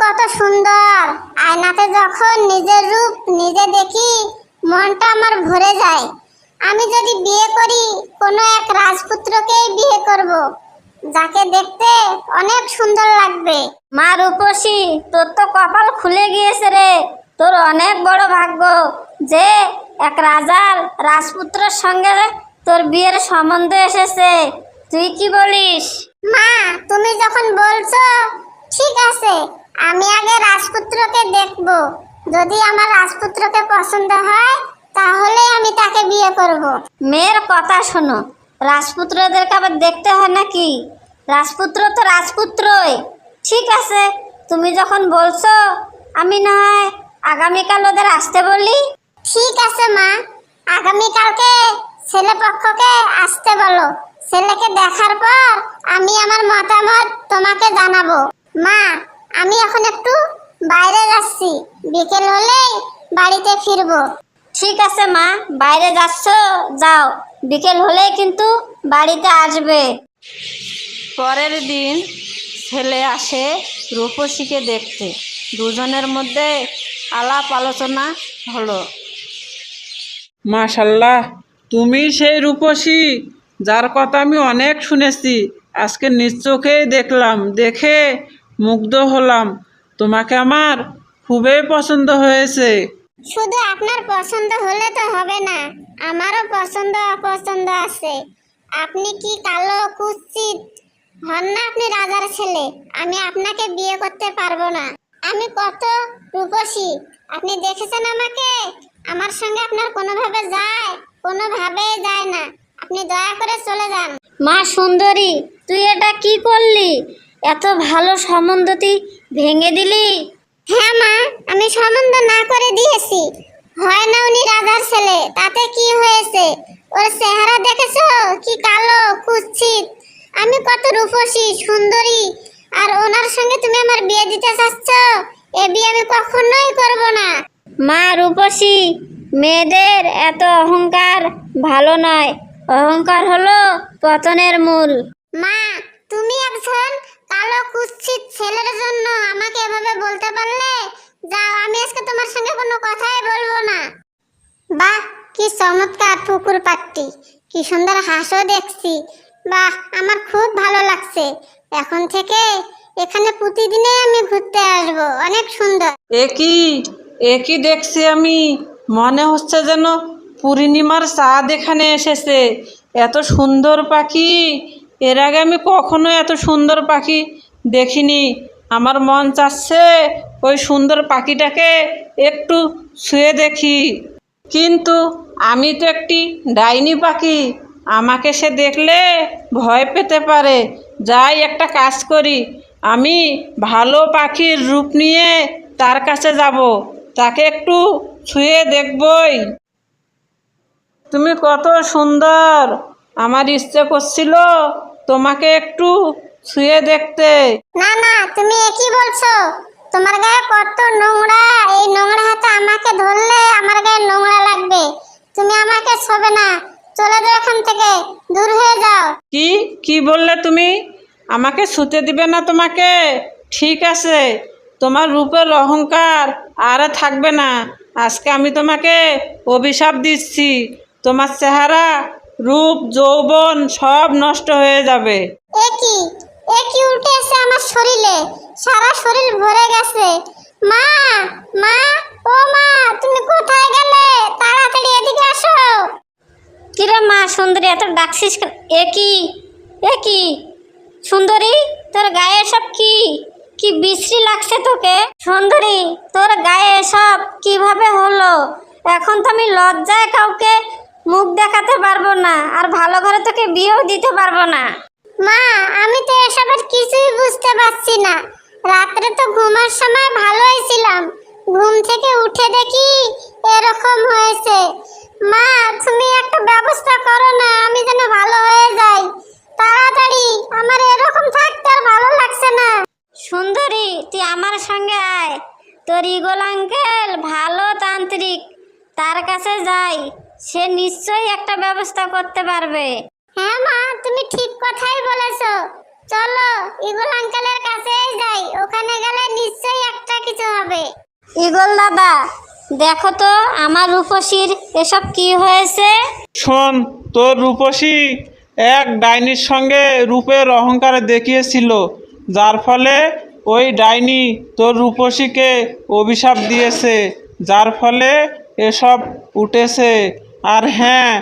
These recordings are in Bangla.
কত সুন্দর। আয়নাতে যখন নিজের রূপ নিজে দেখি মনটা আমার ভরে যায়। আমি যদি বিয়ে করি কোনো এক রাজপুত্রকেই বিয়ে করব যাকে দেখতে অনেক সুন্দর লাগবে। মা রূপসী তোর তো কপাল খুলে গিয়েছে রে। তোর অনেক বড় ভাগ্য যে এক রাজার রাজপুত্রের সঙ্গে তোর বিয়ের সম্বন্ধ এসেছে। তুই কি বলিস? মা তুমি যখন বলছো ঠিক আছে। আমি আগে রাজপুত্রকে দেখব। যদি আমার রাজপুত্রকে পছন্দ হয় তাহলে আমি তাকে বিয়ে করব। মেয়ের কথা শোনো। রাজপুত্রদেরকে আবার দেখতে হয় নাকি? রাজপুত্র তো রাজপুত্রই। ঠিক আছে তুমি যখন বলছো আমি না হয় আগামীকাল ওদের আসতে বলি? ঠিক আছে মা। আগামীকালকে ছেলে পক্ষকে আসতে বলো। ছেলেকে দেখার পর আমি আমার মতামত তোমাকে জানাব। মা আমি এখন একটু বাইরে যাচ্ছি। বিকেল হলেই বাড়িতে ফিরবো। ঠিক আছে মা বাইরে যাচ্ছ যাও। বিকেল হলে কিন্তু বাড়িতে আসবে। পরের দিন ছেলে আসে রূপসীকে দেখতে। দুজনের মধ্যে আলাপ আলোচনা হলো। মাশাল্লাহ তুমি সেই রূপসী যার কথা আমি অনেক শুনেছি। আজকে নিজ চোখেই দেখলাম। দেখে মুগ্ধ হলাম। তোমাকে আমার খুবই পছন্দ হয়েছে। শুধু আপনার পছন্দ হলে তো হবে না আমারও পছন্দ অপছন্দ আছে। আপনি কি কালো কুৎসিত? হন না আপনি রাজার ছেলে আমি আপনাকে বিয়ে করতে পারব না। আমি কত রূপসী আপনি দেখেছেন আমাকে? আমার সঙ্গে আপনার কোনোভাবে যায় কোনোভাবেই যায় না। আপনি দয়া করে চলে যান। মা সুন্দরী তুই এটা কি করলি? এত ভালো সম্বন্ধ তুই ভেঙে দিলি? হ্যাঁ মা আমি সম্বন্ধ না করে দিয়েছি। হয় না উনি রাজার ছেলে তাতে কি হয়েছে? ওর চেহারা দেখেছ? কি কালো কুৎসিত। আমি কত রূপসী সুন্দরী। আর ওনার সঙ্গে তুমি আমার বিয়ে দিতে চাচ্ছ? এ বিয়ে আমি কখনোই করব না। মা রূপসী মেয়েদের এত অহংকার ভালো নয়। অহংকার হলো পতনের মূল। মা তুমি একজন কালো কুৎসিত ছেলের জন্য আমাকে এভাবে বলতে পারলে? যাও, আমি আজকে তোমার সঙ্গে কোনো কথাই বলব না। বাহ, কি চমৎকার পুকুর পাটটি কি সুন্দর হাঁসও দেখছি। বাহ, আমার খুব ভালো লাগছে। এখন থেকে এখানে প্রতিদিনে আমি ঘুরতে আসব। অনেক সুন্দর। একই একই দেখছি আমি? মনে হচ্ছে যেন পূর্ণিমার চাঁদ এখানে এসেছে। এত সুন্দর পাখি। এর আগে আমি কখনো এত সুন্দর পাখি দেখিনি। আমার মন চাচ্ছে ওই সুন্দর পাখিটাকে একটু শুয়ে দেখি। কিন্তু আমি তো একটি ডাইনি পাখি। আমাকে সে দেখলে ভয় পেতে পারে। যাই একটা কাজ করি। আমি ভালো পাখির রূপ নিয়ে তার কাছে যাব। তাকে একটু ছুঁয়ে দেখবই। তুমি কত সুন্দর। আমার ইচ্ছে করছিল তোমাকে একটু শুয়ে দেখতে। না না তুমি একই বলছো। তোমার গায়ে কত নোংরা এই নোংরা হাতে আমাকে ধরলে আমার গায়ে নোংরা লাগবে। তুমি আমাকে ছবে না। চলে যাও এখান থেকে দূর হয়ে যাও। কি কি বললে তুমি? আমাকে শুতে দিবে না তোমাকে? ঠিক আছে তোমার রূপের অহংকার আর থাকবে না। আজকে আমি তোমাকে অভিশাপ দিচ্ছি। তোমার চেহারা রূপ যৌবন সব নষ্ট হয়ে যাবে। একই একই উঠে এসে আমার শরীরে। সারা শরীর ভরে গেছে। মা মা ও মা তুমি কোথায় গেলে? তাড়াতাড়ি এদিকে আসো। কিরে মা সুন্দরী এত ডাকছিস কেন? এ কি এ কি সুন্দরী তোর গায়ে সব কি? কি বিশ্রী লাগছে তোকে? সুন্দরী তোর গায়ে সব কীভাবে হলো? এখন তো আমি লজ্জায় কাউকে মুখ দেখাতে পারব না আর ভালো ঘরে তোকে বিয়েও দিতে পারব না। মা আমি তো এসবের কিছুই বুঝতে পারছি না। রাত্রে তো ঘুমার সময় ভালোই ছিলাম। ঘুম থেকে উঠে দেখি এরকম হয়েছে। মা তুমি একটা ব্যবস্থা করো না আমি যেন ভালো হয়ে যাই। তাড়াতাড়ি আমার এরকম থাকতে আর ভালো লাগছে না। সুন্দরী তুই আমার সঙ্গে আয়। তোর ইগল আঙ্কেল ভালো তান্ত্রিক। তার কাছে যাই। সে নিশ্চয়ই একটা ব্যবস্থা করতে পারবে। হ্যাঁ মা তুমি ঠিক কথাই বলেছ। চলো ইগুল আঙ্কেলের কাছেই যাই। ওখানে গেলে নিশ্চয়ই একটা কিছু হবে। ইগল দাদা দেখো তো আমার রূপসীর এসব কি হয়েছে। শোন তোর রূপসী এক ডাইনির সঙ্গে রূপের অহংকার দেখিয়েছিল যার ফলে ওই ডাইনি তোর রূপসীকে অভিশাপ দিয়েছে যার ফলে এসব উঠেছে। আর হ্যাঁ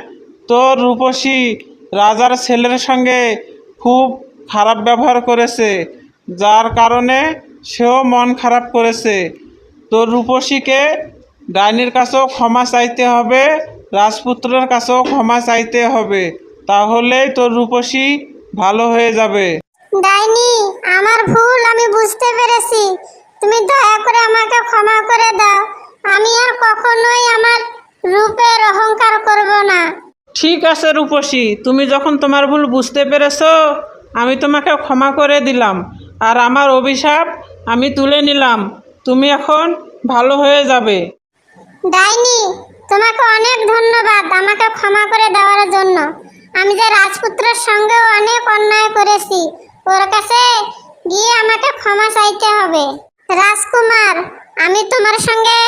তোর রূপসী রাজার ছেলের সঙ্গে খুব খারাপ ব্যবহার করেছে, যার কারণে সেও মন খারাপ করেছে। তোর রূপসীকে ডাইনির কাছেও ক্ষমা চাইতে হবে, রাজপুত্রের কাছেও ক্ষমা চাইতে হবে, তাহলেই তোর রূপসী ভালো হয়ে যাবে। ডাইনি, আমার ভুল আমি বুঝতে পেরেছি। তুমি দয়া করে আমাকে ক্ষমা করে দাও। আমি আর কখনোই আমার রূপের অহংকার করব না। ঠিক আছে রূপসী তুমি যখন তোমার ভুল বুঝতে পেরেছ আমি তোমাকে ক্ষমা করে দিলাম। আর আমার অভিশাপ আমি তুলে নিলাম। তুমি এখন ভালো হয়ে যাবে। ডাইনি তোমাকে অনেক ধন্যবাদ আমাকে ক্ষমা করে দেওয়ার জন্য। আমি যে রাজপুত্রের সঙ্গে অনেক অন্যায় করেছি ওর কাছে গিয়ে আমাকে ক্ষমা চাইতে হবে। রাজকুমার আমি তোমার সঙ্গে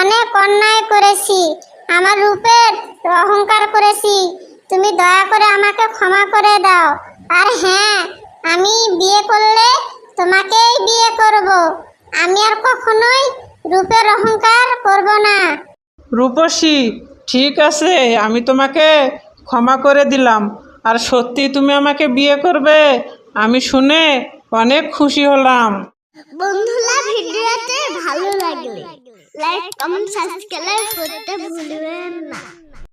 অনেক অন্যায় করেছি। আমার রূপের অহংকার করেছি। তুমি দয়া করে আমাকে ক্ষমা করে দাও। আর হ্যাঁ আমি বিয়ে করলে তোমাকেই বিয়ে করব। আমি আর কখনোই রূপের অহংকার করব না। রূপসী ঠিক আছে আমি তোমাকে ক্ষমা করে দিলাম। আর সত্যি তুমি আমাকে বিয়ে করবে আমি শুনে অনেক খুশি হলাম। বন্ধুরা ভিডিওতে ভালো লাগলে লাইক কমেন্ট সাবস্ক্রাইব করতে ভুলবেন না